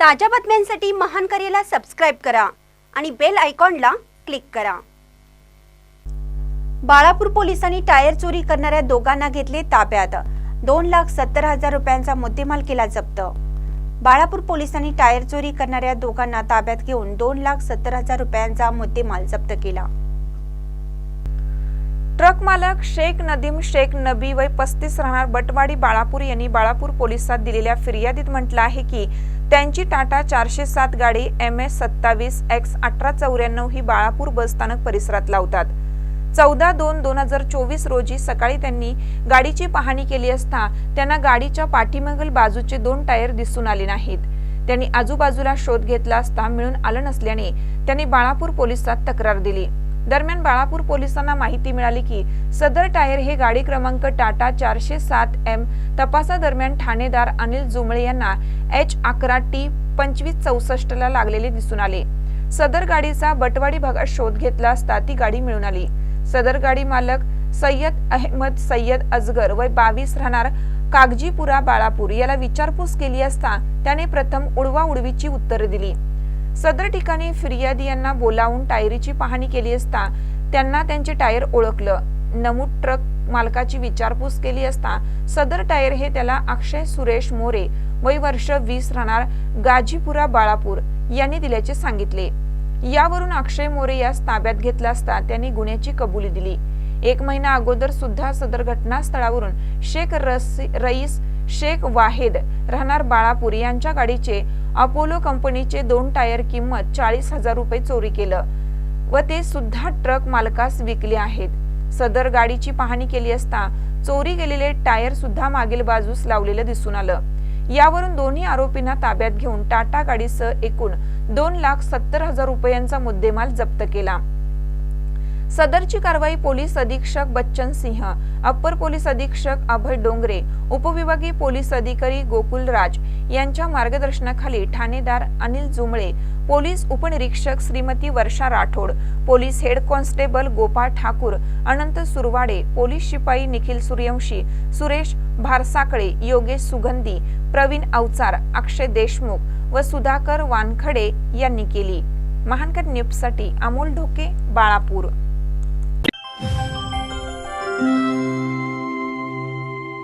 ताज्या बातम्यांसाठी महान करेला सबस्क्राईब करा आणि बेल आयकॉनला क्लिक करा. बाळापूर पोलिसांनी टायर चोरी करणाऱ्या दोघांना घेतले ताब्यात. दोन लाख सत्तर हजार रुपयांचा मुद्देमाल केला जप्त. बाळापूर पोलिसांनी टायर चोरी करणाऱ्या दोघांना ताब्यात घेऊन दोन लाख सत्तर हजार रुपयांचा मुद्देमाल जप्त केला. ट्रक मालक शेख नदीम शेख नबी वय पस्तीस राहणार बटवाडी बाळापूर यांनी बाळापूर पोलिसात दिलेल्या फिर्यादीत म्हटलं आहे की त्यांची टाटा चारशे सात गाडी एम एस सत्तावीस एक्स अठरा चौऱ्याण्णव ही बाळापूर बसस्थानक परिसरात लावतात. चौदा दोन दोन हजार चोवीस रोजी सकाळी त्यांनी गाडीची पाहणी केली असता त्यांना गाडीच्या पाठीमागील बाजूचे दोन टायर दिसून आले नाहीत. त्यांनी आजूबाजूला शोध घेतला असता मिळून आलं नसल्याने त्यांनी बाळापूर पोलिसात तक्रार दिली. दरम्यान बाळापूर पोलिसांना माहिती मिळाली की सदर टायर हे गाडी क्रमांक टाटा चारशे सात एम तपासादरम्यान ठाणेदार अनिल जुमळे यांना एच अकरा टी पंचवीस चौसष्ट ला लागलेले दिसून आले. सदर गाडीचा बटवाडी भागात शोध घेतला असता ती गाडी मिळून आली. सदर गाडी मालक सय्यद अहमद सय्यद अजगर वय बावीस राहणार कागजीपुरा बाळापूर याला विचारपूस केली असता त्याने प्रथम उडवा उडवीची उत्तरे दिली. सदर ठिकाणी फिर्यादी यांना बोलावून टायरीची पाहणी केली असता त्यांना त्यांचे टायर ओळखलं. नमूद ट्रक मालकाची विचारपूस केली असता सदर टायर हे त्याला अक्षय सुरेश मोरे वय वर्ष वीस राहणार गाजीपुरा बाळापूर यांनी दिल्याचे सांगितले. यावरून अक्षय मोरे यास ताब्यात घेतला असता त्यांनी गुन्ह्याची कबुली दिली. एक महिना अगोदर सुद्धा सदर घटनास्थळावरून शेख रसी रईस शेख वाहेद राहणार बाळापूर यांच्या गाडीचे अपोलो कंपनीचे दोन टायर किंमत चाळीस हजार रुपये चोरी केलं व ते सुद्धा ट्रक मालकास विकले आहेत. सदर गाडीची पाहणी केली असता चोरी गेलेले टायर सुद्धा मागील बाजूस लावलेलं दिसून आलं. यावरून दोन्ही आरोपींना ताब्यात घेऊन टाटा गाडीसह एकूण दोन लाख सत्तर हजार रुपयांचा मुद्देमाल जप्त केला. सदरची कारवाई पोलीस अधीक्षक बच्चन सिंह अप्पर पोलीस अधीक्षक अभय डोंगरे उपविभागीय पोलीस अधिकारी गोकुल राज यांच्या मार्गदर्शनाखाली ठाणेदार अनिल जुमळे पोलीस उपनिरीक्षक Shrimati Varsha Rathod police head constable Gopal Thakur Anant Surwade police शिपाई निखिल सूर्यवंशी सुरेश भारसाकळे योगेश सुगंधी प्रवीण अवचार अक्षय देशमुख व सुधाकर वानखडे यांनी केली. महानकर न्यूजसाठी अमोल ढोके बाळापूर.